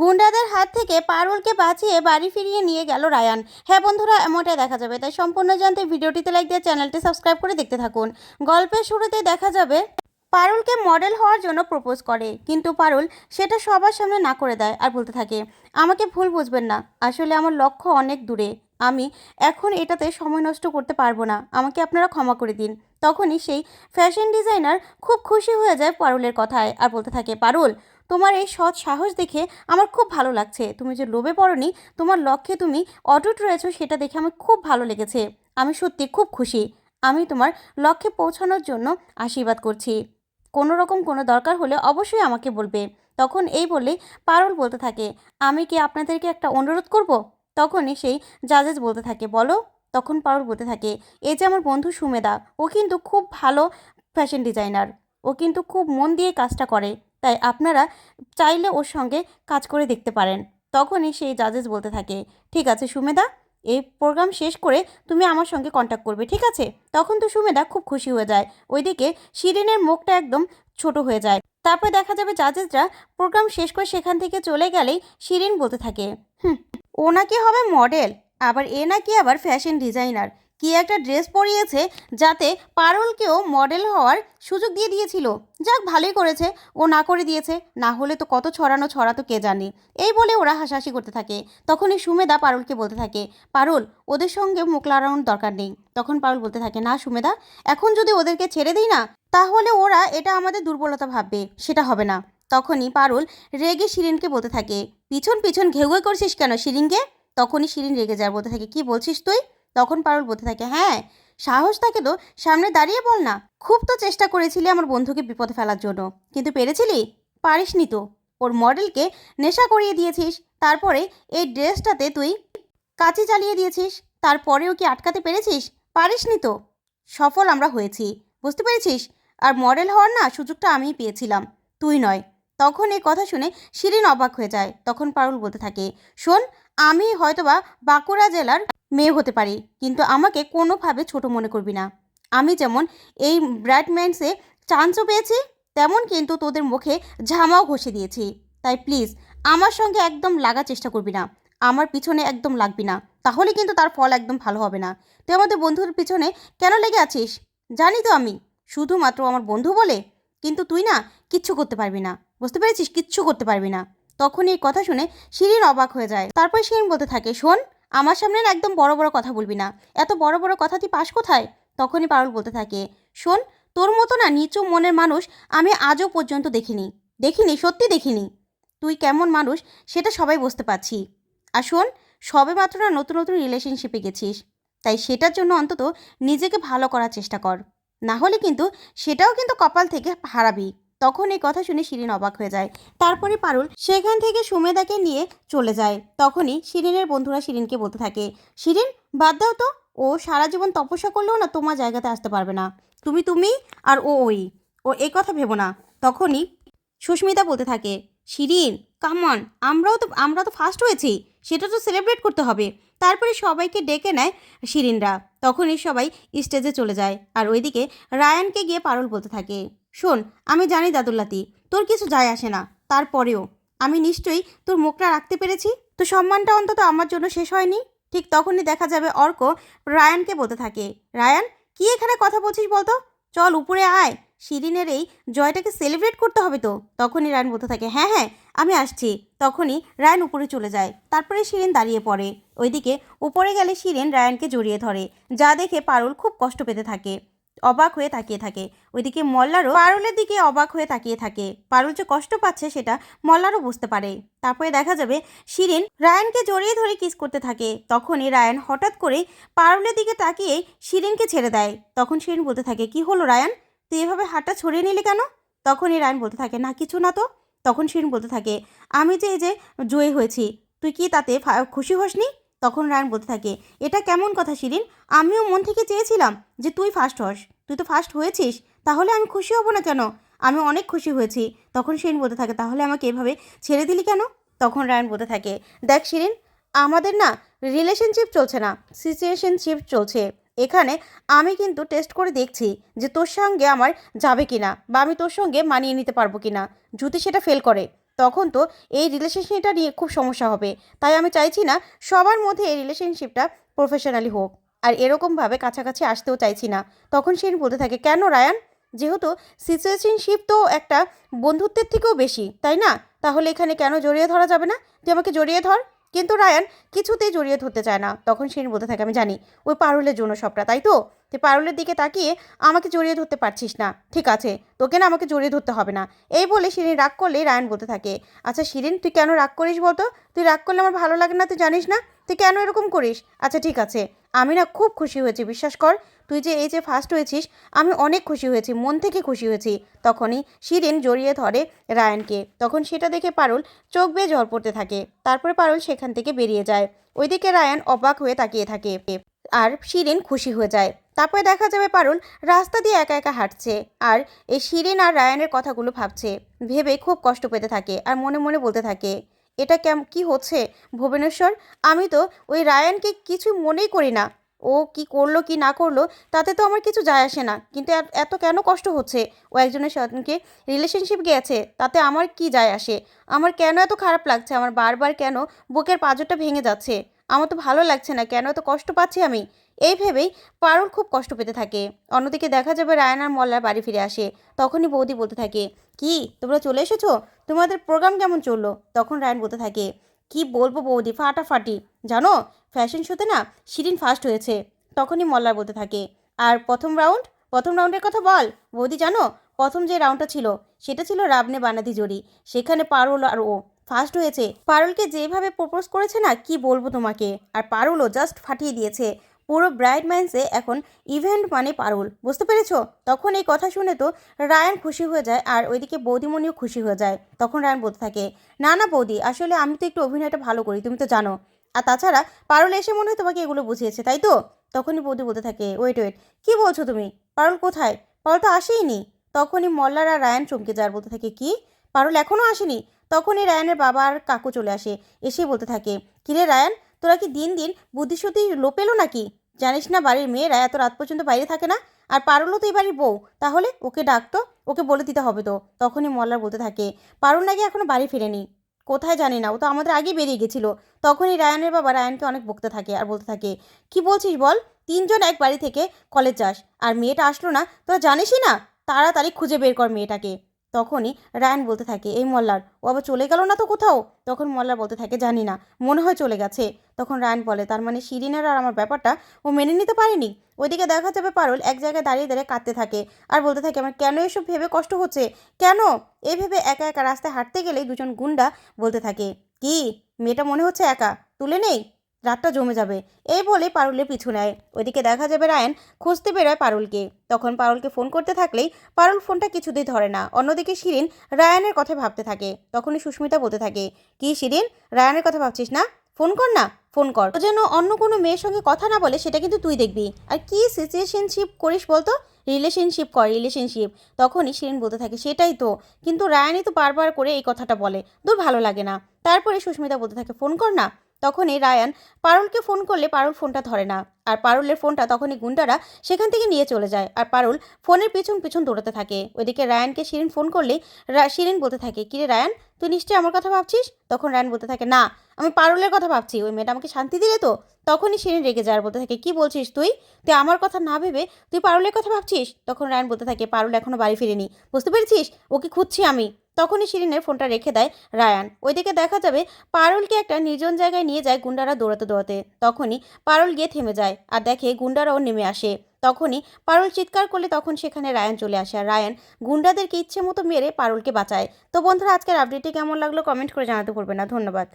গুন্ডাদের হাত থেকে পারুলকে বাঁচিয়ে বাড়ি ফিরিয়ে নিয়ে গেল রায়ান। হ্যাঁ বন্ধুরা, এমনটাই দেখা যাবে। তাই সম্পূর্ণ জানতে ভিডিওটিতে লাইক দিয়ে চ্যানেলটি সাবস্ক্রাইব করে দেখতে থাকুন। গল্পের শুরুতে দেখা যাবে, পারুলকে মডেল হওয়ার জন্য প্রপোজ করে, কিন্তু পারুল সেটা সবার সামনে না করে দেয় আর বলতে থাকে, আমাকে ভুল বুঝবেন না। আসলে আমার লক্ষ্য অনেক দূরে। আমি এখন এটাতে সময় নষ্ট করতে পারব না। আমাকে আপনারা ক্ষমা করে দিন। তখনই সেই ফ্যাশন ডিজাইনার খুব খুশি হয়ে যায় পারুলের কথায় আর বলতে থাকে, পারুল তোমার এই সৎ সাহস দেখে আমার খুব ভালো লাগছে। তুমি যে লোভে পড়নি, তোমার লক্ষ্যে তুমি অটুট রয়েছো, সেটা দেখে আমার খুব ভালো লেগেছে। আমি সত্যি খুব খুশি। আমি তোমার লক্ষ্যে পৌঁছানোর জন্য আশীর্বাদ করছি। কোনো রকম কোনো দরকার হলে অবশ্যই আমাকে বলবে। তখন এই বললেই পারুল বলতে থাকে, আমি কি আপনাদেরকে একটা অনুরোধ করব? তখনই সেই জাজেস বলতে থাকে, বলো। তখন পারুল বলতে থাকে এই যে আমার বন্ধু সুমেদা, ও কিন্তু খুব ভালো ফ্যাশন ডিজাইনার ও কিন্তু খুব মন দিয়ে কাজটা করে। তাই আপনারা চাইলে ওর সঙ্গে কাজ করে দেখতে পারেন। তখনই সেই জাজেস বলতে থাকে, ঠিক আছে সুমেদা, এই প্রোগ্রাম শেষ করে তুমি আমার সঙ্গে কন্ট্যাক্ট করবে, ঠিক আছে? তখন তো সুমেদা খুব খুশি হয়ে যায়। ওইদিকে শিরিনের মুখটা একদম ছোট হয়ে যায়। তারপর দেখা যাবে জাজেসরা প্রোগ্রাম শেষ করে সেখান থেকে চলে গেলেই শিরিন বলতে থাকে, হুম, ও নাকি হবে মডেল আবার এ নাকি আবার ফ্যাশন ডিজাইনার কি একটা ড্রেস পরিয়েছে যাতে পারুলকেও মডেল হওয়ার সুযোগ দিয়ে দিয়েছিল। যাক, ভালোই করেছে। ও না করে দিয়েছে। না হলে তো কত ছড়ানো ছড়া তো কে জানে। এই বলে ওরা হাসাহাসি করতে থাকে। তখনই সুমেদা পারুলকে বলতে থাকে, পারুল, ওদের সঙ্গে লড়ানোর দরকার নেই। তখন পারুল বলতে থাকে, না সুমেদা, এখন যদি ওদেরকে ছেড়ে দিই না, তাহলে ওরা এটা আমাদের দুর্বলতা ভাববে, সেটা হবে না। তখনই পারুল রেগে শিরিনকে বলতে থাকে, পিছন পিছন ঘেউ ঘেউ করছিস কেন শিরিনকে? তখনই শিরিন রেগে যায়, বলতে থাকে, কি বলছিস তুই? তখন পারুল বলতে থাকে হ্যাঁ সাহস থাকে তো, সামনে দাঁড়িয়ে বল না। খুব তো চেষ্টা করেছিলি আমার বন্ধুকে বিপদে ফেলার জন্য, কিন্তু পেরেছিলি? পারিসনি তো। ওর মডেলকে নেশা করিয়ে দিয়েছিস, তারপরে এই ড্রেসটাতে তুই কাচি চালিয়ে দিয়েছিস, তারপরেও কি আটকাতে পেরেছিস? পারিসনি তো। সফল আমরা হয়েছি, বুঝতে পেরেছিস? আর মডেল হওয়ার না সুযোগটা আমিই পেয়েছিলাম, তুই নয়। তখন এই কথা শুনে শিরিন অবাক হয়ে যায়। তখন পারুল বলতে থাকে, শোন আমি হয়তোবা বাঁকুড়া জেলার মেয়ে হতে পারি, কিন্তু আমাকে কোনোভাবে ছোট মনে করবি না। আমি যেমন এই ব্রাইটম্যান্সে চান্সও পেয়েছি, তেমন কিন্তু তোদের মুখে ঝামাও ঘষে দিয়েছি। তাই প্লিজ, আমার সঙ্গে একদম লাগার চেষ্টা করবি না। আমার পিছনে একদম লাগবি না। তাহলে কিন্তু তার ফল একদম ভালো হবে না। তুই আমাদের বন্ধুর পিছনে কেন লেগে আছিস? জানি তো আমি। শুধুমাত্র আমার বন্ধু বলে? কিন্তু তুই না, কিচ্ছু করতে পারবি না। বুঝতে পেরেছিস? কিচ্ছু করতে পারবি না। তখন এই কথা শুনে শিরিন অবাক হয়ে যায়। তারপর শিরিন বলতে থাকে, শোন, আমার সামনে একদম বড় বড় কথা বলবি না। এত বড় বড় কথা তুই পাস কোথায়? তখনই পারুল বলতে থাকে, শোন, তোর মতো না নিচু মনের মানুষ আমি আজও পর্যন্ত দেখিনি। দেখিনি, সত্যি দেখিনি। তুই কেমন মানুষ সেটা সবাই বুঝতে পারছি। আর শোন, সবে মাত্র না নতুন নতুন রিলেশনশিপে গেছিস। তাই সেটার জন্য অন্তত নিজেকে ভালো করার চেষ্টা কর। না হলে কিন্তু সেটাও কিন্তু কপাল থেকে হারাবি। তখন এই কথা শুনে শিরিন অবাক হয়ে যায়। তারপরে পারুল সেখান থেকে সুমেদাকে নিয়ে চলে যায়। তখনই শিরিনের বন্ধুরা শিরিনকে বলতে থাকে, শিরিন, বাদ দাও তো। ও সারা জীবন তপস্যা করলেও না তোমার জায়গাতে আসতে পারবে না। তুমি তুমি আর ও ওই। ও এই কথা ভেবো না। তখনই সুস্মিতা বলতে থাকে, শিরিন কামন আমরাও তো, আমরা তো ফার্স্ট হয়েছি। সেটা তো সেলিব্রেট করতে হবে। তারপরে সবাইকে ডেকে নেয় শিরিনরা। তখনই সবাই স্টেজে চলে যায়। আর ওইদিকে রায়ানকে গিয়ে পারুল বলতে থাকে শোন, আমি জানি দাদুল্লাতি, তোর কিছু যায় আসে না, তারপরেও। আমি নিশ্চয়ই তোর মুখটা রাখতে পেরেছি? তো সম্মানটা অন্তত আমার জন্য শেষ হয়নি? ঠিক তখনই দেখা যাবে অর্ক রায়ানকে বলতে থাকে। রায়ান, কি এখানে কথা বলছিস বলতো? চল উপরে আয়। শিরিনের এই জয়টাকে সেলিব্রেট করতে হবে তো। তখনই রায়ন বলতে থাকে হ্যাঁ হ্যাঁ আমি আসছি। তখনই রায়ন উপরে চলে যায়। তারপরে শিরিন দাঁড়িয়ে পড়ে। ওইদিকে উপরে গেলে শিরিন রায়ানকে জড়িয়ে ধরে। যা দেখে পারুল খুব কষ্ট পেতে থাকে। অবাক হয়ে তাকিয়ে থাকে। ওইদিকে মল্লারও পারুলের দিকে অবাক হয়ে তাকিয়ে থাকে। পারুল যে কষ্ট পাচ্ছে সেটা মল্লারও বুঝতে পারে। তারপরে দেখা যাবে শিরিন রায়ানকে জড়িয়ে ধরে কিস করতে থাকে। তখনই রায়ান হঠাৎ করে পারুলের দিকে তাকিয়ে শিরিনকে ছেড়ে দেয়। তখন শিরিন বলতে থাকে, কি হলো রায়ান? তুই এভাবে হাতটা ছড়িয়ে নিলি কেন? তখনই রায়ান বলতে থাকে, না, কিছু না তো। তখন শিরিন বলতে থাকে, আমি যে এই যে জয়ী হয়েছি, তুই কি তাতে খুশি হসনি? তখন রায়ান বলতে থাকে, এটা কেমন কথা শিরিন? আমিও মন থেকে চেয়েছিলাম যে তুই ফার্স্ট হস। তুই তো ফার্স্ট হয়েছিস, তাহলে আমি খুশি হব না কেন? আমি অনেক খুশি হয়েছি। তখন শিরিন বলতে থাকে, তাহলে আমাকে এভাবে ছেড়ে দিলি কেন? তখন রায়ান বলতে থাকে, দেখ শিরিন, আমাদের না রিলেশনশিপ চলছে না সিচুয়েশনশিপ চলছে। এখানে আমি কিন্তু টেস্ট করে দেখছি যে তোর সঙ্গে আমার যাবে কি না বা আমি তোর সঙ্গে মানিয়ে নিতে পারব কি না যদি সেটা ফেল করে, তখন তো এই রিলেশনশিপটা নিয়ে খুব সমস্যা হবে। তাই আমি চাইছি না সবার মধ্যে এই রিলেশনশিপটা প্রফেশনালি হোক। আর এরকমভাবে কাছাকাছি আসতেও চাইছি না। তখন শিরিন বলতে থাকে, কেন রায়ান? যেহেতু সিচুয়েশনশিপ তো একটা বন্ধুত্বের থেকেও বেশি, তাই না? তাহলে এখানে কেন জড়িয়ে ধরা যাবে না? তুই আমাকে জড়িয়ে ধর। কিন্তু রায়ান কিছুতেই জড়িয়ে ধরতে চায় না। তখন শিরিন বলতে থাকে, আমি জানি, ওই পারুলের জন্য সবটা, তাই তো? তুই পারুলের দিকে তাকিয়ে আমাকে জড়িয়ে ধরতে পারছিস না। ঠিক আছে, তোকে না আমাকে জড়িয়ে ধরতে হবে না। এই বলে শিরিন রাগ করলে রায়ান বলতে থাকে আচ্ছা শিরিন, তুই কেন রাগ করিস বলতো? তুই রাগ করলে আমার ভালো লাগে না, তুই জানিস না? তুই কেন এরকম করিস? আচ্ছা ঠিক আছে। আমি না খুব খুশি হয়েছি, বিশ্বাস কর। তুই যে এই যে ফার্স্ট হয়েছিস, আমি অনেক খুশি হয়েছি, মন থেকে খুশি হয়েছি। তখনই শিরিন জড়িয়ে ধরে রায়ানকে। তখন সেটা দেখে পারুল চোখ বেয়ে জল পড়তে থাকে। তারপরে পারুল সেখান থেকে বেরিয়ে যায়। ওইদিকে রায়ান অবাক হয়ে তাকিয়ে থাকে আর শিরিন খুশি হয়ে যায়। তারপরে দেখা যাবে পারুল রাস্তা দিয়ে একা একা হাঁটছে আর এই শিরিন আর রায়ানের কথাগুলো ভাবছে। ভেবে খুব কষ্ট পেতে থাকে আর মনে মনে বলতে থাকে এটা কেম, কি হচ্ছে? ভুবনেশ্বর, আমি তো ওই রায়ানকে কিছু মনেই করি না। ও কি করল, কি না করল, তাতে তো আমার কিছু যায় আসে না। কিন্তু এত- কেন কষ্ট হচ্ছে? ও একজনের সঙ্গে রিলেশনশিপ গেছে, তাতে আমার কি যায় আসে? আমার কেন এত খারাপ লাগছে? আমার বারবার কেন বুকের পাঁজরটা ভেঙে যাচ্ছে? আমার তো ভালো লাগছে না, কেন এত কষ্ট পাচ্ছি আমি? এই ভেবেই পারুল খুব কষ্ট পেতে থাকে। অন্যদিকে দেখা যাবে রায়ন আর মল্লার বাড়ি ফিরে আসে। তখনই বৌদি বলতে থাকে, কি, তোমরা চলে এসেছ? তোমাদের প্রোগ্রাম কেমন চলল? তখন রায়ন বলতে থাকে, কি বলব বৌদি, ফাটাফাটি। জানো ফ্যাশন শোতে না শিরিন ফার্স্ট হয়েছে। তখনই মল্লার বলতে থাকে, আর প্রথম রাউন্ড প্রথম রাউন্ডের কথা বল। বৌদি, জানো, প্রথম যে রাউন্ডটা ছিল, সেটা ছিল রাবনে বানাদি জড়ি সেখানে পারুল আর ও ফার্স্ট হয়েছে। পারুলকে যেভাবে প্রপোজ করেছে না, কি বলব তোমাকে? আর পারুলও জাস্ট ফাটিয়ে দিয়েছে। পুরো ব্রাইট মাইন্ডসে এখন ইভেন্ট মানে পারুল, বুঝতে পেরেছ? তখন এই কথা শুনে তো রায়ান খুশি হয়ে যায় আর ওইদিকে বৌদিমণিও খুশি হয়ে যায়, তখন রায়ান বলতে থাকে, না না, বৌদি, আসলে আমি তো একটু অভিনয়টা ভালো করি, তুমি তো জানো। আর তাছাড়া পারুল এসে মনে হয় তোমাকে এগুলো বুঝিয়েছে, তাই তো? তখনই বৌদি বলতে থাকে ওয়েট ওয়েট কী বলছো তুমি? পারুল কোথায়? পারুল তো আসেইনি। তখনই মল্লার আর রায়ান চমকে যায় বলতে থাকে, কি? পারুল এখনও আসেনি? তখনই রায়ানের বাবা আর কাকু চলে আসে, এসে বলতে থাকে, কিরে রায়ান, তোরা কি দিন দিন বুদ্ধিশুদ্ধি লোপ পেল নাকি? জানিস না বাড়ির মেয়েরা এত রাত পর্যন্ত বাইরে থাকে না? আর পারুলও তো এই বাড়ির বউ। তাহলে ওকে ডাকতো ওকে বলে দিতে হবে তো। তখনই মল্লার বলতে থাকে, পারুল নাকি এখনও বাড়ি ফিরেনি? কোথায় জানি না, ও তো আমাদের আগেই বেরিয়ে গেছিল। তখনই রায়ানের বাবা রায়ানকে অনেক বকতে থাকে আর বলতে থাকে, কি বলছিস বল? তিনজন এক বাড়ি থেকে কলেজ যাস, আর মেয়েটা আসলো না? তোরা জানিসই না? তাড়াতাড়ি খুঁজে বের কর মেয়েটাকে। তখনই রায়ান বলতে থাকে, এই মল্লার, ও আবার চলে গেল না তো কোথাও? তখন মল্লার বলতে থাকে, জানি না, মনে হয় চলে গেছে। তখন রায়ান বলে, তার মানে শিরিনের আর আমার ব্যাপারটা ও মেনে নিতে পারেনি? ওইদিকে দেখা যাবে পারুল এক জায়গায় দাঁড়িয়ে দাঁড়িয়ে কাঁদতে থাকে আর বলতে থাকে, আমার কেন এসব ভেবে কষ্ট হচ্ছে? কেন? এই ভেবে একা একা রাস্তায় হাঁটতে গেলেই দুজন গুন্ডা বলতে থাকে, কি, মেয়েটা মনে হচ্ছে একা? তুলে নেই? রাতটা জমে যাবে। এই বলে পারুলের পিছু নেয়। ওইদিকে দেখা যাবে রায়ান খুঁজতে বেরোয় পারুলকে। তখন পারুলকে ফোন করতে থাকলেই পারুল ফোনটা কিছুতেই ধরে না। অন্যদিকে শিরিন রায়ানের কথা ভাবতে থাকে। তখনই সুস্মিতা বলতে থাকে, কি শিরিন? রায়ানের কথা ভাবছিস না? ফোন কর না, ফোন কর। ও যেন অন্য কোনো মেয়ের সঙ্গে কথা না বলে সেটা কিন্তু তুই দেখবি। আর কি সিচুয়েশনশিপ করিস বলতো? রিলেশনশিপ কর, রিলেশনশিপ। তখনই শিরিন বলতে থাকে, সেটাই তো। কিন্তু রায়ানই তো বারবার করে এই কথাটা বলে। দূর ভালো লাগে না। তারপরে সুস্মিতা বলতে থাকে, ফোন কর না। তখনই রায়ান পারুলকে ফোন করলে পারুল ফোনটা ধরে না। আর পারুলের ফোনটা তখনই গুন্ডারা সেখান থেকে নিয়ে চলে যায়। আর পারুল ফোনের পিছন পিছন দৌড়াতে থাকে। ওইদিকে রায়ানকে শিরিন ফোন করলেই রা- শিরিন বলতে থাকে, কিরে রায়ান, তুই নিশ্চয়ই আমার কথা ভাবছিস? তখন রায়ান বলতে থাকে, না, আমি পারুলের কথা ভাবছি। ওই মেয়েটা আমাকে শান্তি দিলে তো? তখনই শিরিন রেগে যায় আর বলতে থাকে, কি বলছিস তুই? তুই আমার কথা না ভেবে তুই পারুলের কথা ভাবছিস? তখন রায়ান বলতে থাকে, পারুল এখনও বাড়ি ফিরেনি। বুঝতে পেরেছিস? ওকে খুঁজছি আমি। তখনই শিরিনের ফোনটা রেখে দেয় রায়ান। ওইদিকে দেখা যাবে পারুলকে একটা নির্জন জায়গায় নিয়ে যায় গুন্ডারা দৌড়াতে দৌড়াতে। তখনই পারুল গিয়ে থেমে যায় আর দেখে গুন্ডারাও নেমে আসে। তখনই পারুল চিৎকার করলে তখন সেখানে রায়ান চলে আসে আর রায়ান গুন্ডাদেরকে ইচ্ছে মতো মেরে পারুলকে বাঁচায়। তো বন্ধুরা, আজকের আপডেটটি কেমন লাগল? কমেন্ট করে জানাতে ভুলবেন না। ধন্যবাদ।